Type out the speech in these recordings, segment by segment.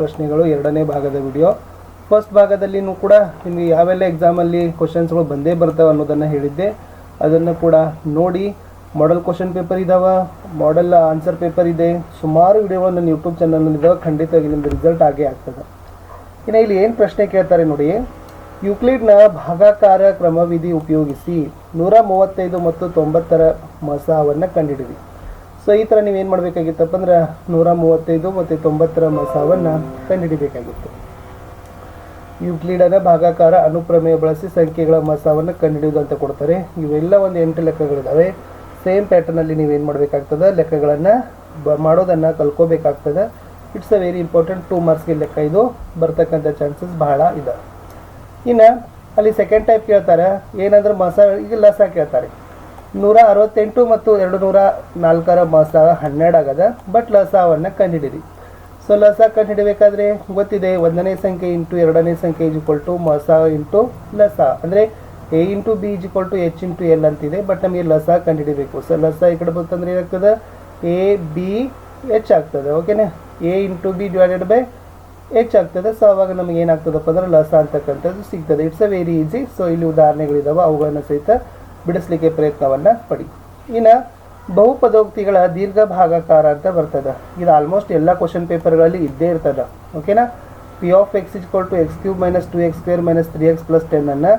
ಪ್ರಶ್ನೆಗಳು ಎರಡನೇ ಭಾಗದ ವಿಡಿಯೋ ಫಸ್ಟ್ ಭಾಗದಲ್ಲಿನೂ ಕೂಡ ನಿಮಗೆ ಯಾವೆಲ್ಲ ಎಕ್ಸಾಮಲ್ಲಿ ಕ್ವಶನ್ಸ್ಗಳು ಬಂದೇ ಬರ್ತವೆ ಅನ್ನೋದನ್ನು ಹೇಳಿದ್ದೆ. ಅದನ್ನು ಕೂಡ ನೋಡಿ ಮಾಡೆಲ್ ಕ್ವಶನ್ ಪೇಪರ್ ಇದ್ದಾವೆ ಮಾಡಲ್ ಆನ್ಸರ್ ಪೇಪರ್ ಇದೆ. ಸುಮಾರು ವಿಡಿಯೋಗಳು ನನ್ನ ಯೂಟ್ಯೂಬ್ ಚಾನಲ್ನಲ್ಲಿ ಇದಾವೆ ಖಂಡಿತವಾಗಿ ನಿಮ್ಮದು ರಿಸಲ್ಟ್ ಆಗೇ ಆಗ್ತದೆ. ಇನ್ನು ಇಲ್ಲಿ ಏನು ಪ್ರಶ್ನೆ ಕೇಳ್ತಾರೆ ನೋಡಿ. ಯುಕ್ಲಿಡ್ನ ಭಾಗಾಕಾರ ಕ್ರಮವಿಧಿ ಉಪಯೋಗಿಸಿ ನೂರ ಮೂವತ್ತೈದು ಮತ್ತು ತೊಂಬತ್ತರ ಮಸಾವನ್ನು ಕಂಡುಹಿಡಿದಿ ಸೊ ಈ ಥರ ನೀವೇನು ಮಾಡಬೇಕಾಗಿತ್ತಪ್ಪ ಅಂದ್ರೆ ನೂರ ಮೂವತ್ತೈದು ಮತ್ತು ತೊಂಬತ್ತರ ಮಸಾವನ್ನು ಕಂಡುಹಿಡಿಬೇಕಾಗಿತ್ತು. ಯುಕ್ಲೀಡನ ಭಾಗಾಕಾರ ಅನುಪ್ರಮೇಯ ಬಳಸಿ ಸಂಖ್ಯೆಗಳ ಮಸಾವನ್ನು ಕಂಡುಹಿಡಿಯುವುದು ಅಂತ ಕೊಡ್ತಾರೆ. ಇವೆಲ್ಲ ಒಂದು ಎಂಟು ಲೆಕ್ಕಗಳಿದ್ದಾವೆ ಸೇಮ್ ಪ್ಯಾಟರ್ನಲ್ಲಿ ನೀವೇನು ಮಾಡಬೇಕಾಗ್ತದೆ? ಲೆಕ್ಕಗಳನ್ನು ಬ ಮಾಡೋದನ್ನು ಕಲ್ಕೋಬೇಕಾಗ್ತದೆ it's a very important two ಮಾರ್ಕ್ಸ್ಗೆ ಲೆಕ್ಕ ಇದು. ಬರ್ತಕ್ಕಂಥ ಚಾನ್ಸಸ್ ಬಹಳ ಇದೆ. ಇನ್ನು ಅಲ್ಲಿ ಸೆಕೆಂಡ್ ಟೈಪ್ ಕೇಳ್ತಾರೆ. ಏನಂದ್ರೆ ಮಸ ಈಗ ಲಸ ಕೇಳ್ತಾರೆ. ನೂರ ಅರವತ್ತೆಂಟು ಮತ್ತು ಎರಡು ನೂರ ನಾಲ್ಕರ ಮಾಸ ಹನ್ನೆರಡು ಆಗದ ಬಟ್ ಲಸಾವನ್ನು ಕಂಡುಹಿಡಿರಿ ಸೊ, ಲಸ ಕಂಡುಹಿಡಬೇಕಾದ್ರೆ ಗೊತ್ತಿದೆ, ಒಂದನೇ ಸಂಖ್ಯೆ ಇಂಟು ಎರಡನೇ ಸಂಖ್ಯೆ ಇಸ್ ಇಕ್ವಲ್ ಟು ಮಸ ಇಂಟು ಲಸ. ಅಂದರೆ A into B is equal to H into L ಅಂತಿದೆ, ಬಟ್ ನಮಗೆ ಲಸ ಕಂಡುಹಿಡಬೇಕು ಸೊ, ಲಸ ಈ ಕಡೆ ಬಂತಂದ್ರೆ ಏನಾಗ್ತದೆ? ಎ, ಬಿ, ಎಚ್ ಆಗ್ತದೆ, ಓಕೆನಾ? A into B divided by H ಆಗ್ತದೆ. ಸೊ, ಅವಾಗ ನಮಗೆ ಏನಾಗ್ತದಪ್ಪ ಅಂದ್ರೆ ಲಸ ಅಂತಕ್ಕಂಥದ್ದು ಸಿಗ್ತದೆ. It's a very easy so, ಇಲ್ಲಿ ಉದಾಹರಣೆಗಳಿದಾವೆ, ಅವುಗಳನ್ನು ಸಹಿತ ಬಿಡಿಸ್ಲಿಕ್ಕೆ ಪ್ರಯತ್ನವನ್ನು ಪಡಿ. ಇನ್ನು ಬಹುಪದೋಕ್ತಿಗಳ ದೀರ್ಘ ಭಾಗಾಕಾರ ಅಂತ ಬರ್ತದೆ. ಇದು ಆಲ್ಮೋಸ್ಟ್ ಎಲ್ಲ ಕ್ವಶನ್ ಪೇಪರ್ಗಳಲ್ಲಿ ಇದ್ದೇ ಇರ್ತದೆ. ಓಕೆನಾ P of X is equal to X cube minus two X square minus three X plus ಟೆನ್ನನ್ನು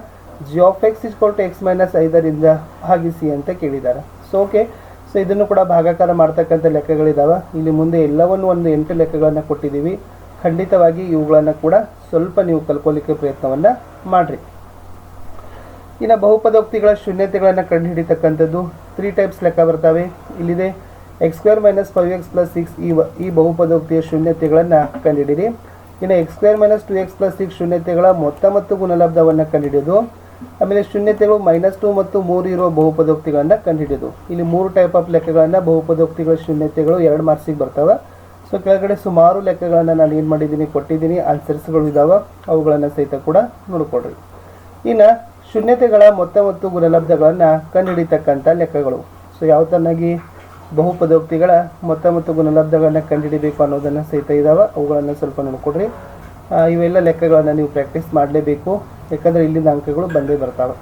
G of X is equal to X minus ಐದರಿಂದ ಭಾಗಿಸಿ ಅಂತ ಕೇಳಿದ್ದಾರೆ ಸೊ ಓಕೆ ಸೊ ಇದನ್ನು ಕೂಡ ಭಾಗಾಕಾರ ಮಾಡ್ತಕ್ಕಂಥ ಲೆಕ್ಕಗಳಿದ್ದಾವೆ ಇಲ್ಲಿ ಮುಂದೆ ಎಲ್ಲವನ್ನು ಒಂದು ಎಂಟು ಲೆಕ್ಕಗಳನ್ನು ಕೊಟ್ಟಿದ್ದೀವಿ. ಖಂಡಿತವಾಗಿ ಇವುಗಳನ್ನು ಕೂಡ ಸ್ವಲ್ಪ ನೀವು ಕಲ್ಕೊಳ್ಳಿಕ್ಕೆ ಪ್ರಯತ್ನವನ್ನು ಮಾಡಿರಿ. ಇನ್ನು ಬಹುಪದೋಕ್ತಿಗಳ ಶೂನ್ಯತೆಗಳನ್ನು ಕಂಡುಹಿಡಿತಕ್ಕಂಥದ್ದು ತ್ರೀ ಟೈಪ್ಸ್ ಲೆಕ್ಕ ಬರ್ತವೆ. ಇಲ್ಲಿದೆ X square minus five X plus six ಈ ಈ ಬಹುಪದೋಕ್ತಿಯ ಶೂನ್ಯತೆಗಳನ್ನು ಕಂಡುಹಿಡಿರಿ ಇನ್ನು X square minus two X plus six ಶೂನ್ಯತೆಗಳ ಮೊತ್ತ ಮತ್ತು ಗುಣಲಬ್ಧವನ್ನು ಕಂಡುಹಿಡಿಯೋದು. ಆಮೇಲೆ ಶೂನ್ಯತೆಗಳು ಮೈನಸ್ ಟು ಮತ್ತು ಮೂರು ಇರುವ ಬಹುಪದೋಕ್ತಿಗಳನ್ನು ಕಂಡುಹಿಡಿಯೋದು. ಇಲ್ಲಿ ಮೂರು ಟೈಪ್ ಆಫ್ ಲೆಕ್ಕಗಳನ್ನು ಬಹುಪದೋಕ್ತಿಗಳ ಶೂನ್ಯತೆಗಳು ಎರಡು ಮಾರ್ಕ್ಸಿಗೆ ಬರ್ತವೆ. ಸೊ ಕೆಳಗಡೆ ಸುಮಾರು ಲೆಕ್ಕಗಳನ್ನು ನಾನು ಏನು ಮಾಡಿದ್ದೀನಿ, ಕೊಟ್ಟಿದ್ದೀನಿ ಆನ್ಸರ್ಸ್ಗಳು ಇದ್ದಾವೆ ಅವುಗಳನ್ನು ಸಹಿತ ಕೂಡ ನೋಡಿಕೊಡ್ರಿ ಇನ್ನು ಶೂನ್ಯತೆಗಳ ಮೊತ್ತ ಮತ್ತು ಗುಣಲಬ್ಧಗಳನ್ನು ಕಂಡುಹಿಡಿತಕ್ಕಂಥ ಲೆಕ್ಕಗಳು. ಸೊ ಯಾವ ತನ್ನಾಗಿ ಬಹುಪದೋಕ್ತಿಗಳ ಮೊತ್ತ ಮತ್ತು ಗುಣಲಬ್ಧಗಳನ್ನು ಕಂಡುಹಿಡಿಬೇಕು ಅನ್ನೋದನ್ನು ಸಹಿತ ಇದ್ದಾವೆ ಅವುಗಳನ್ನು ಸ್ವಲ್ಪ ನೋಡಿಕೊಡ್ರಿ ಇವೆಲ್ಲ ಲೆಕ್ಕಗಳನ್ನು ನೀವು ಪ್ರಾಕ್ಟೀಸ್ ಮಾಡಲೇಬೇಕು. ಯಾಕಂದರೆ ಇಲ್ಲಿಂದ ಅಂಕಗಳು ಬಂದೇ ಬರ್ತಾವೆ.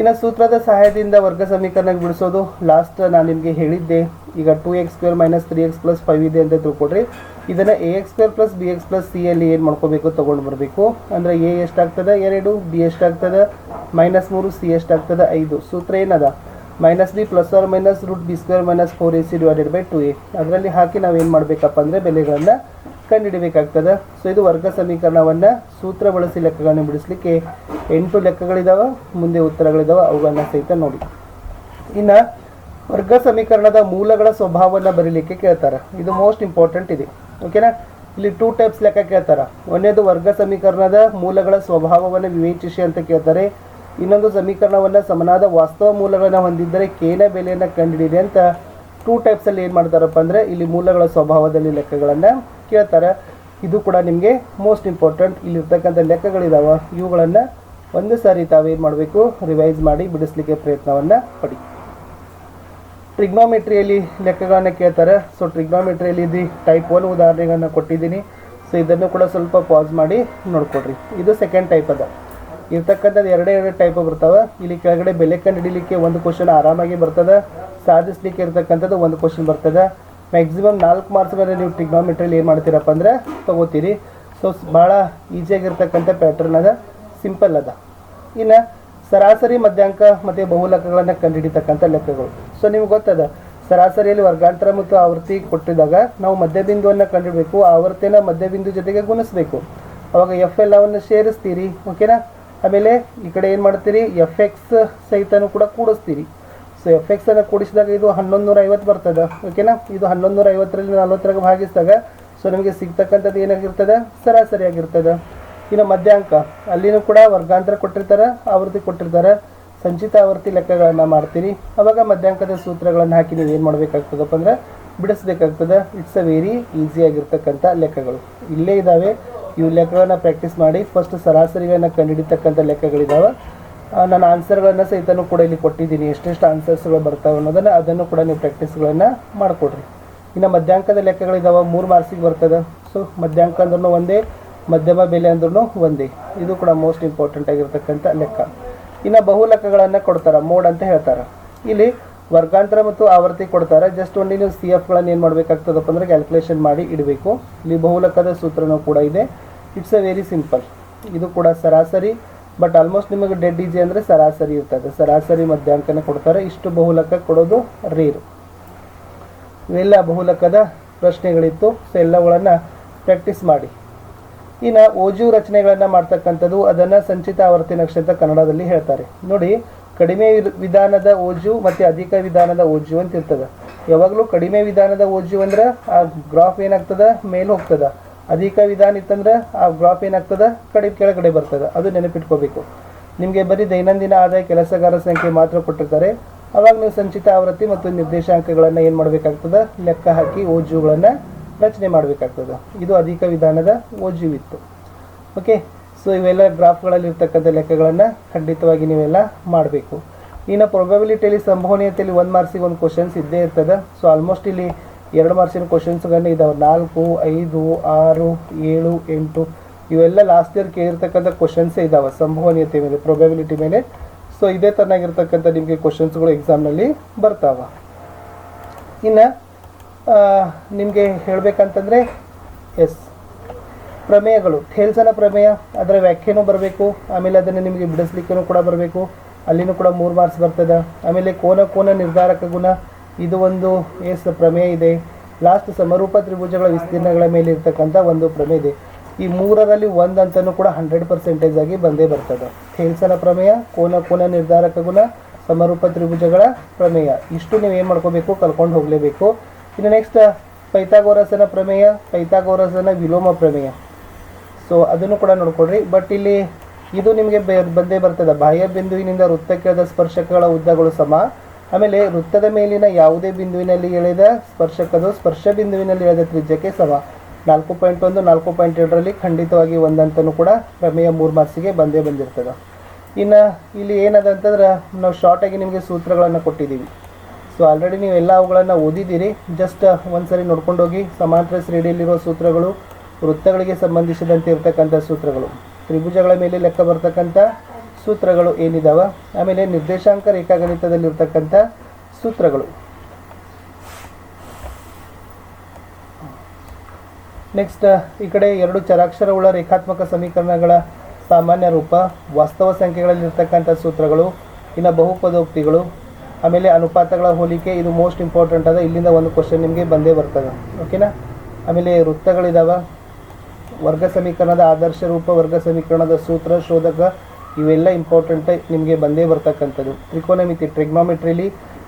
ಇನ್ನು ಸೂತ್ರದ ಸಹಾಯದಿಂದ ವರ್ಗ ಸಮೀಕರಣ ಬಿಡಿಸೋದು. ಲಾಸ್ಟ್ ನಾನು ನಿಮಗೆ ಹೇಳಿದ್ದೆ. ಈಗ two X square minus three X plus five ಇದೆ ಅಂತ ತಿಳ್ಕೊಡ್ರಿ. ಇದನ್ನು A X square plus B X plus C ಅಲ್ಲಿ ಏನು ಮಾಡ್ಕೋಬೇಕು ತೊಗೊಂಡು ಬರಬೇಕು. ಅಂದರೆ ಎ ಎಷ್ಟಾಗ್ತದೆ? ಎರಡು. ಬಿ ಎಷ್ಟಾಗ್ತದೆ? ಮೈನಸ್ ಮೂರು ಸಿ ಎಷ್ಟಾಗ್ತದೆ? ಐದು. ಸೂತ್ರ ಏನದ? Minus B plus or minus root B square minus four A C divided by two A ಅದರಲ್ಲಿ ಹಾಕಿ ನಾವು ಏನು ಮಾಡಬೇಕಪ್ಪ ಅಂದರೆ ಬೆಲೆಗಳನ್ನು ಕಂಡುಹಿಡಿಬೇಕಾಗ್ತದೆ? ಸೊ ಇದು ವರ್ಗ ಸಮೀಕರಣವನ್ನು ಸೂತ್ರ ಬಳಸಿ ಲೆಕ್ಕಗಳನ್ನು ಬಿಡಿಸಲಿಕ್ಕೆ ಎಂಟು ಲೆಕ್ಕಗಳಿದಾವೆ, ಮುಂದೆ ಉತ್ತರಗಳಿದಾವೆ, ಅವುಗಳನ್ನ ಸಹಿತ ನೋಡಿ. ಇನ್ನು ವರ್ಗ ಸಮೀಕರಣದ ಮೂಲಗಳ ಸ್ವಭಾವವನ್ನು ಬರೀಲಿಕ್ಕೆ ಕೇಳ್ತಾರೆ. ಇದು ಮೋಸ್ಟ್ ಇಂಪಾರ್ಟೆಂಟ್ ಇದೆ. ಓಕೆನಾ ಇಲ್ಲಿ ಟೂ ಟೈಪ್ಸ್ ಲೆಕ್ಕ ಕೇಳ್ತಾರೆ. ಒಂದೇದು ವರ್ಗ ಸಮೀಕರಣದ ಮೂಲಗಳ ಸ್ವಭಾವವನ್ನು ವಿವೇಚಿಸಿ ಅಂತ ಕೇಳ್ತಾರೆ. ಇನ್ನೊಂದು ಸಮೀಕರಣವನ್ನು ಸಮನಾದ ವಾಸ್ತವ ಮೂಲಗಳನ್ನು ಹೊಂದಿದ್ದರೆ ಕೇನ ಬೆಲೆಯನ್ನು ಕಂಡುಹಿಡಿದೆ ಅಂತ ಟೂ ಟೈಪ್ಸಲ್ಲಿ ಏನು ಮಾಡ್ತಾರಪ್ಪ ಅಂದರೆ, ಇಲ್ಲಿ ಮೂಲಗಳ ಸ್ವಭಾವದಲ್ಲಿ ಲೆಕ್ಕಗಳನ್ನು ಕೇಳ್ತಾರೆ. ಇದು ಕೂಡ ನಿಮಗೆ ಮೋಸ್ಟ್ ಇಂಪಾರ್ಟೆಂಟ್ ಇಲ್ಲಿರ್ತಕ್ಕಂಥ ಲೆಕ್ಕಗಳಿದಾವೆ. ಇವುಗಳನ್ನು ಒಂದು ಸಾರಿ ತಾವೇನು ಮಾಡಬೇಕು? ರಿವೈಸ್ ಮಾಡಿ ಬಿಡಿಸ್ಲಿಕ್ಕೆ ಪ್ರಯತ್ನವನ್ನು ಪಡಿ. ಟ್ರಿಗ್ನೋಮೆಟ್ರಿಯಲ್ಲಿ ಲೆಕ್ಕಗಳನ್ನು ಕೇಳ್ತಾರೆ. ಸೊ ಟ್ರಿಗ್ನೋಮೆಟ್ರಿಯಲ್ಲಿ ಇದು ಟೈಪ್ ಒನ್ ಉದಾಹರಣೆಗಳನ್ನು ಕೊಟ್ಟಿದ್ದೀನಿ. ಸೊ ಇದನ್ನು ಕೂಡ ಸ್ವಲ್ಪ ಪಾಸ್ ಮಾಡಿ ನೋಡ್ಕೊಡ್ರಿ ಇದು ಸೆಕೆಂಡ್ ಟೈಪ್ ಅದ. ಇರ್ತಕ್ಕಂಥದ್ದು ಎರಡೇ ಎರಡು ಟೈಪ್ ಬರ್ತಾವೆ. ಇಲ್ಲಿ ಕೆಳಗಡೆ ಬೆಲೆ ಕಂಡುಹಿಡಿಲಿಕ್ಕೆ ಒಂದು ಕ್ವಶನ್ ಆರಾಮಾಗಿ ಬರ್ತದೆ. ಸಾಧಿಸ್ಲಿಕ್ಕೆ ಇರ್ತಕ್ಕಂಥದ್ದು ಒಂದು ಕ್ವಶನ್ ಬರ್ತದೆ. ಮ್ಯಾಕ್ಸಿಮಮ್ ನಾಲ್ಕು ಮಾರ್ಕ್ಸ್ಗಳನ್ನ ನೀವು ಟ್ರಿಗ್ನೋಮೆಟ್ರಿಯಲ್ಲಿ ಏನು ಮಾಡ್ತೀರಪ್ಪ ಅಂದರೆ ತೊಗೋತೀರಿ. ಸೊ ಭಾಳ ಈಸಿಯಾಗಿರ್ತಕ್ಕಂಥ ಪ್ಯಾಟ್ರನ್ ಅದ ಸಿಂಪಲ್ ಅದ. ಇನ್ನು ಸರಾಸರಿ ಮಧ್ಯಾಂಕ ಮತ್ತು ಬಹುಲಕಗಳನ್ನು ಕಂಡುಹಿಡಿತಕ್ಕಂಥ ಲೆಕ್ಕಗಳು. ಸೊ ನಿಮ್ಗೆ ಗೊತ್ತದ, ಸರಾಸರಿಯಲ್ಲಿ ವರ್ಗಾಂತರ ಮತ್ತು ಆವೃತ್ತಿ ಕೊಟ್ಟಿದಾಗ ನಾವು ಮಧ್ಯಬಿಂದುವನ್ನು ಕಂಡುಹಿಡಬೇಕು ಆವೃತ್ತಿನ ಮಧ್ಯಬಿಂದು ಜೊತೆಗೆ ಗುಣಿಸ್ಬೇಕು. ಅವಾಗ ಎಫ್ ಎಲ್ಲವನ್ನು ಸೇರಿಸ್ತೀರಿ ಓಕೆನಾ ಆಮೇಲೆ ಈ ಕಡೆ ಏನು ಮಾಡ್ತೀರಿ? ಎಫ್ ಎಕ್ಸ್ ಸಹಿತನೂ ಕೂಡ ಕೂಡಿಸ್ತೀರಿ. ಸೊ ಎಫ್ ಎಕ್ಸ್ ಅನ್ನು ಕೂಡಿಸಿದಾಗ ಇದು ಹನ್ನೊಂದು ನೂರ ಐವತ್ತು ಬರ್ತದೆ ಓಕೆನಾ ಇದು ಹನ್ನೊಂದು ನೂರ ಐವತ್ತರಲ್ಲಿ ನಲ್ವತ್ತರಾಗ ಭಾಗಿಸಿದಾಗ ಸೊ ನಿಮಗೆ ಸಿಗ್ತಕ್ಕಂಥದ್ದು ಏನಾಗಿರ್ತದೆ? ಸರಾಸರಿಯಾಗಿರ್ತದೆ. ಇನ್ನು ಮಧ್ಯಾಂಕ, ಅಲ್ಲಿನೂ ಕೂಡ ವರ್ಗಾಂತರ ಕೊಟ್ಟಿರ್ತಾರೆ, ಆವೃತ್ತಿ ಕೊಟ್ಟಿರ್ತಾರೆ. ಸಂಚಿತ ಆವೃತ್ತಿ ಲೆಕ್ಕಗಳನ್ನು ಮಾಡ್ತೀರಿ. ಅವಾಗ ಮಧ್ಯಾಂಕದ ಸೂತ್ರಗಳನ್ನು ಹಾಕಿ ನೀವು ಏನು ಮಾಡಬೇಕಾಗ್ತದಪ್ಪ ಅಂದ್ರೆ, ಬಿಡಿಸ್ಬೇಕಾಗ್ತದೆ. ಇಟ್ಸ್ ಅ ವೆರಿ ಈಸಿಯಾಗಿರ್ತಕ್ಕಂಥ ಲೆಕ್ಕಗಳು. ಇಲ್ಲೇ ಇದ್ದಾವೆ ಇವು ಲೆಕ್ಕಗಳನ್ನು ಪ್ರಾಕ್ಟೀಸ್ ಮಾಡಿ ಫಸ್ಟ್ ಸರಾಸರಿಗಳನ್ನು ಕಂಡುಹಿಡಿತಕ್ಕಂಥ ಲೆಕ್ಕಗಳಿದ್ದಾವೆ ನಾನು ಆನ್ಸರ್ಗಳನ್ನು ಸಹಿತನೂ ಕೂಡ ಇಲ್ಲಿ ಕೊಟ್ಟಿದ್ದೀನಿ. ಎಷ್ಟೆಷ್ಟು ಆನ್ಸರ್ಸ್ಗಳು ಬರ್ತಾವೆ ಅನ್ನೋದನ್ನು ಅದನ್ನು ಕೂಡ ನೀವು ಪ್ರಾಕ್ಟೀಸ್ಗಳನ್ನು ಮಾಡಿಕೊಡ್ರಿ. ಇನ್ನು ಮಧ್ಯಾಂಕದ ಲೆಕ್ಕಗಳಿದ್ದಾವೆ ಮೂರು ಮಾರ್ಕ್ಸಿಗೆ ಬರ್ತದೆ. ಸೊ ಮಧ್ಯಾಂಕ ಅಂದ್ರೂ ಒಂದೇ, ಮಧ್ಯಮ ಬೆಲೆ ಅಂದ್ರೂ ಒಂದೇ. ಇದು ಕೂಡ ಮೋಸ್ಟ್ ಇಂಪಾರ್ಟೆಂಟ್ ಆಗಿರ್ತಕ್ಕಂಥ ಲೆಕ್ಕ. ಇನ್ನು ಬಹು ಲೆಕ್ಕಗಳನ್ನು ಕೊಡ್ತಾರೆ, ಮೋಡ್ ಅಂತ ಹೇಳ್ತಾರೆ. ಇಲ್ಲಿ ವರ್ಗಾಂತರ ಮತ್ತು ಆವೃತ್ತಿ ಕೊಡ್ತಾರೆ. ಜಸ್ಟ್ ಒಂದು ನೀವು ಸಿ ಎಫ್ಗಳನ್ನು ಏನು ಮಾಡಬೇಕಾಗ್ತದಪ್ಪ ಅಂದರೆ ಕ್ಯಾಲ್ಕುಲೇಷನ್ ಮಾಡಿ ಇಡಬೇಕು. ಇಲ್ಲಿ ಬಹುಲೆಕ್ಕದ ಸೂತ್ರನೂ ಕೂಡ ಇದೆ. ಇಟ್ಸ್ ಅ ವೆರಿ ಸಿಂಪಲ್ ಇದು ಕೂಡ ಸರಾಸರಿ ಬಟ್ ಆಲ್ಮೋಸ್ಟ್ ನಿಮಗೆ ಡೆಡ್ ಇಜಿ ಅಂದರೆ ಸರಾಸರಿ ಇರ್ತದೆ. ಸರಾಸರಿ ಮಧ್ಯಾಂಕನ ಕೊಡ್ತಾರೆ. ಇಷ್ಟು ಬಹುಲಕ ಕೊಡೋದು ರೇರು ಇವೆಲ್ಲ ಬಹುಲಕದ ಪ್ರಶ್ನೆಗಳಿತ್ತು. ಸೊ ಎಲ್ಲವುಗಳನ್ನು ಪ್ರಾಕ್ಟೀಸ್ ಮಾಡಿ. ಇನ್ನು ಓಜು ರಚನೆಗಳನ್ನು ಮಾಡ್ತಕ್ಕಂಥದ್ದು ಅದನ್ನು ಸಂಚಿತ ಆವರ್ತಿ ನಕ್ಷತ್ರ ಕನ್ನಡದಲ್ಲಿ ಹೇಳ್ತಾರೆ. ನೋಡಿ, ಕಡಿಮೆ ವಿಧಾನದ ಓಜು ಮತ್ತು ಅಧಿಕ ವಿಧಾನದ ಓಜು ಅಂತ ಇರ್ತದೆ. ಯಾವಾಗಲೂ ಕಡಿಮೆ ವಿಧಾನದ ಓಜು ಅಂದ್ರೆ ಆ ಗ್ರಾಫ್ ಏನಾಗ್ತದೆ? ಮೇಲೆ ಹೋಗ್ತದ. ಅಧಿಕ ವಿಧಾನ ಇತ್ತಂದ್ರೆ ಆ ಗ್ರಾಪ್ ಏನಾಗ್ತದೆ? ಕಡೆ ಕೆಳಗಡೆ ಬರ್ತದೆ. ಅದು ನೆನಪಿಟ್ಕೋಬೇಕು. ನಿಮಗೆ ಬರೀ ದೈನಂದಿನ ಆದಾಯ ಕೆಲಸಗಾರ ಸಂಖ್ಯೆ ಮಾತ್ರ ಕೊಟ್ಟಿರ್ತಾರೆ. ಅವಾಗ ನೀವು ಸಂಚಿತ ಆವೃತ್ತಿ ಮತ್ತು ನಿರ್ದೇಶಾಂಕಗಳನ್ನು ಏನು ಮಾಡಬೇಕಾಗ್ತದೆ? ಲೆಕ್ಕ ಹಾಕಿ ಓಜುಗಳನ್ನು ರಚನೆ ಮಾಡಬೇಕಾಗ್ತದೆ. ಇದು ಅಧಿಕ ವಿಧಾನದ ಓಜು ಇತ್ತು ಓಕೆ ಸೊ ಇವೆಲ್ಲ ಗ್ರಾಫ್ಗಳಲ್ಲಿರ್ತಕ್ಕಂಥ ಲೆಕ್ಕಗಳನ್ನು ಖಂಡಿತವಾಗಿ ನೀವೆಲ್ಲ ಮಾಡಬೇಕು. ಇನ್ನು ಪ್ರೊಬಬಿಲಿಟಿಯಲ್ಲಿ ಸಂಭವನೀಯತೆಯಲ್ಲಿ ಒಂದು ಮಾರ್ಕ್ಸಿಗೆ ಒಂದು ಕ್ವಶನ್ಸ್ ಇದ್ದೇ ಇರ್ತದೆ. ಸೊ ಆಲ್ಮೋಸ್ಟ್ ಇಲ್ಲಿ ಎರಡು ಮಾರ್ಕ್ಸಿನ ಕ್ವಶನ್ಸ್ಗಳನ್ನ ಇದಾವೆ. ನಾಲ್ಕು, ಐದು, ಆರು, ಏಳು, ಎಂಟು, ಇವೆಲ್ಲ ಲಾಸ್ಟ್ ಇಯರ್ ಕೇಳಿರ್ತಕ್ಕಂಥ ಕ್ವಶನ್ಸೇ ಇದ್ದಾವೆ ಸಂಭವನೀಯತೆ ಮೇಲೆ ಪ್ರೊಬೆಬಿಲಿಟಿ ಮೇಲೆ. ಸೊ ಇದೇ ಥರನಾಗಿರ್ತಕ್ಕಂಥ ನಿಮಗೆ ಕ್ವಶನ್ಸ್ಗಳು ಎಕ್ಸಾಮ್ನಲ್ಲಿ ಬರ್ತಾವೆ. ಇನ್ನು ನಿಮಗೆ ಹೇಳಬೇಕಂತಂದರೆ ಎಸ್ ಪ್ರಮೇಯಗಳು, ಥೇಲ್ಸನ ಪ್ರಮೇಯ, ಅದರ ವ್ಯಾಖ್ಯೆನೂ ಬರಬೇಕು. ಆಮೇಲೆ ಅದನ್ನು ನಿಮಗೆ ಬಿಡಿಸ್ಲಿಕ್ಕೂ ಕೂಡ ಬರಬೇಕು. ಅಲ್ಲಿನೂ ಕೂಡ ಮೂರು ಮಾರ್ಕ್ಸ್ ಬರ್ತದೆ. ಆಮೇಲೆ ಕೋನ ಕೋನ ನಿರ್ಧಾರಕ ಗುಣ ಇದು ಒಂದು ಎಸ್ ಪ್ರಮೇಯ ಇದೆ. ಲಾಸ್ಟ್ ಸಮರೂಪ ತ್ರಿಭುಜಗಳ ವಿಸ್ತೀರ್ಣಗಳ ಮೇಲೆ ಇರ್ತಕ್ಕಂಥ ಒಂದು ಪ್ರಮೇಯ ಇದೆ. ಈ ಮೂರರಲ್ಲಿ ಒಂದು ಅಂತಲೂ ಕೂಡ ಹಂಡ್ರೆಡ್ ಪರ್ಸೆಂಟೇಜ್ ಆಗಿ ಬಂದೇ ಬರ್ತದೆ. ಥೇಲ್ಸನ ಪ್ರಮೇಯ, ಕೋನ ಕೋನ ನಿರ್ಧಾರಕ ಗುಣ, ಸಮರೂಪ ತ್ರಿಭುಜಗಳ ಪ್ರಮೇಯ. ಇಷ್ಟು ನೀವು ಏನು ಮಾಡ್ಕೋಬೇಕು? ಕಲ್ಕೊಂಡು ಹೋಗಲೇಬೇಕು. ಇನ್ನು ನೆಕ್ಸ್ಟ್ ಪೈಥಾಗೋರಸನ ಪ್ರಮೇಯ, ಪೈಥಾಗೋರಸನ ವಿಲೋಮ ಪ್ರಮೇಯ. ಸೊ ಅದನ್ನು ಕೂಡ ನೋಡ್ಕೊಡ್ರಿ ಬಟ್ ಇಲ್ಲಿ ಇದು ನಿಮಗೆ ಬಂದೇ ಬರ್ತದೆ. ಬಾಹ್ಯ ಬಿಂದುವಿನಿಂದ ವೃತ್ತಕ್ಕೆ ಸ್ಪರ್ಶಕಗಳ ಉದ್ದಗಳು ಸಮ. ಆಮೇಲೆ ವೃತ್ತದ ಮೇಲಿನ ಯಾವುದೇ ಬಿಂದುವಿನಲ್ಲಿ ಎಳೆದ ಸ್ಪರ್ಶಕದು ಸ್ಪರ್ಶ ಬಿಂದುವಿನಲ್ಲಿ ಎಳೆದ ತ್ರಿಜ್ಯಕ್ಕೆ ಸಮ. ನಾಲ್ಕು ಪಾಯಿಂಟ್ ಒಂದು, ನಾಲ್ಕು ಪಾಯಿಂಟ್ ಎರಡರಲ್ಲಿ ಖಂಡಿತವಾಗಿ ಒಂದಂತನೂ ಕೂಡ ಪ್ರಮೇಯ ಮೂರು ಮಾರ್ಕ್ಸಿಗೆ ಬಂದೇ ಬಂದಿರ್ತದೆ. ಇನ್ನು ಇಲ್ಲಿ ಏನದ ಅಂತಂದ್ರೆ ನಾವು ಶಾರ್ಟಾಗಿ ನಿಮಗೆ ಸೂತ್ರಗಳನ್ನು ಕೊಟ್ಟಿದ್ದೀವಿ. ಸೊ ಆಲ್ರೆಡಿ ನೀವು ಎಲ್ಲ ಅವುಗಳನ್ನು ಓದಿದ್ದೀರಿ. ಜಸ್ಟ್ ಒಂದ್ಸರಿ ಸರಿ ನೋಡ್ಕೊಂಡೋಗಿ ಸಮಾಂತರ ಶ್ರೇಣಿಯಲ್ಲಿರುವ ಸೂತ್ರಗಳು ವೃತ್ತಗಳಿಗೆ ಸಂಬಂಧಿಸಿದಂತೆ ಇರತಕ್ಕಂಥ ಸೂತ್ರಗಳು. ತ್ರಿಭುಜಗಳ ಮೇಲೆ ಲೆಕ್ಕ ಬರ್ತಕ್ಕಂಥ ಸೂತ್ರಗಳು ಏನಿದಾವ? ಆಮೇಲೆ ನಿರ್ದೇಶಾಂಕ ರೇಖಾಗಣಿತದಲ್ಲಿರ್ತಕ್ಕಂಥ ಸೂತ್ರಗಳು. ನೆಕ್ಸ್ಟ್ ಈ ಕಡೆ ಎರಡು ಚರಾಕ್ಷರವುಳ್ಳ ರೇಖಾತ್ಮಕ ಸಮೀಕರಣಗಳ ಸಾಮಾನ್ಯ ರೂಪ, ವಾಸ್ತವ ಸಂಖ್ಯೆಗಳಲ್ಲಿರ್ತಕ್ಕಂಥ ಸೂತ್ರಗಳು, ಇನ್ನು ಬಹುಪದೋಕ್ತಿಗಳು, ಆಮೇಲೆ ಅನುಪಾತಗಳ ಹೋಲಿಕೆ, ಇದು ಮೋಸ್ಟ್ ಇಂಪಾರ್ಟೆಂಟ್ ಅದ, ಇಲ್ಲಿಂದ ಒಂದು ಕ್ವಶನ್ ನಿಮಗೆ ಬಂದೇ ಬರ್ತದೆ. ಓಕೆನಾ ಆಮೇಲೆ ವೃತ್ತಗಳಿದಾವೆ. ವರ್ಗ ಸಮೀಕರಣದ ಆದರ್ಶ ರೂಪ, ವರ್ಗ ಸಮೀಕರಣದ ಸೂತ್ರ, ಶೋಧಕ ಇವೆಲ್ಲ ಇಂಪಾರ್ಟೆಂಟ್ ನಿಮಗೆ ಬಂದೇ ಬರ್ತಕ್ಕಂಥದ್ದು. ತ್ರಿಕೋನಮಿತಿ ಟ್ರಿಗ್ನೋಮೆಟ್ರಿಲಿ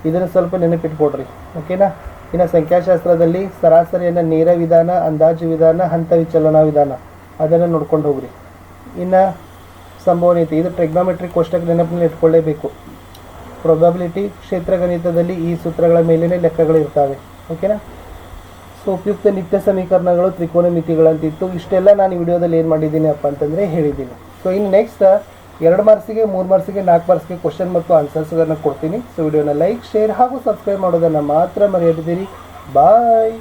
ಇದನ್ನು ಸ್ವಲ್ಪ ನೆನಪಿಟ್ಕೊಡ್ರಿ ಓಕೆನಾ ಇನ್ನು ಸಂಖ್ಯಾಶಾಸ್ತ್ರದಲ್ಲಿ ಸರಾಸರಿಯನ್ನು ನೇರ ವಿಧಾನ, ಅಂದಾಜು ವಿಧಾನ, ಹಂತ ವಿಚಲನ ವಿಧಾನ, ಅದನ್ನು ನೋಡ್ಕೊಂಡು ಹೋಗ್ರಿ. ಇನ್ನು ಸಂಭವನೀಯತೆ ಇದು ಟ್ರಿಗ್ನೋಮೆಟ್ರಿ ಕೋಷ್ಟಕ ನೆನಪಿನಲ್ಲಿ ಇಟ್ಕೊಳ್ಳೇಬೇಕು ಪ್ರೊಬಬಿಲಿಟಿ ಕ್ಷೇತ್ರಗಣಿತದಲ್ಲಿ ಈ ಸೂತ್ರಗಳ ಮೇಲೇ ಲೆಕ್ಕಗಳು ಇರ್ತವೆ ಓಕೆನಾ ಸೊ ಉಪಯುಕ್ತ ನಿತ್ಯ ಸಮೀಕರಣಗಳು ತ್ರಿಕೋನ ಮಿತಿಗಳಂತಿತ್ತು ಇಷ್ಟೆಲ್ಲ ನಾನು ವಿಡಿಯೋದಲ್ಲಿ ಏನು ಮಾಡಿದ್ದೀನಿ ಅಪ್ಪ ಅಂತಂದರೆ ಹೇಳಿದ್ದೀನಿ. ಸೊ ಇನ್ನು ನೆಕ್ಸ್ಟ್ ಎರಡು ಮಾರ್ಕ್ಸಿಗೆ, ಮೂರು ಮಾರ್ಕ್ಸಿಗೆ, ನಾಲ್ಕು ಮಾರ್ಕ್ಸ್ಗೆ ಕ್ವಶನ್ ಮತ್ತು ಆನ್ಸರ್ಸ್ಗಳನ್ನು ಕೊಡ್ತೀನಿ. ಸೊ ವಿಡಿಯೋನ ಲೈಕ್ ಶೇರ್ ಹಾಗೂ ಸಬ್ಸ್ಕ್ರೈಬ್ ಮಾಡೋದನ್ನು ಮಾತ್ರ ಮರೆಯದಿದ್ದೀರಿ. ಬಾಯ್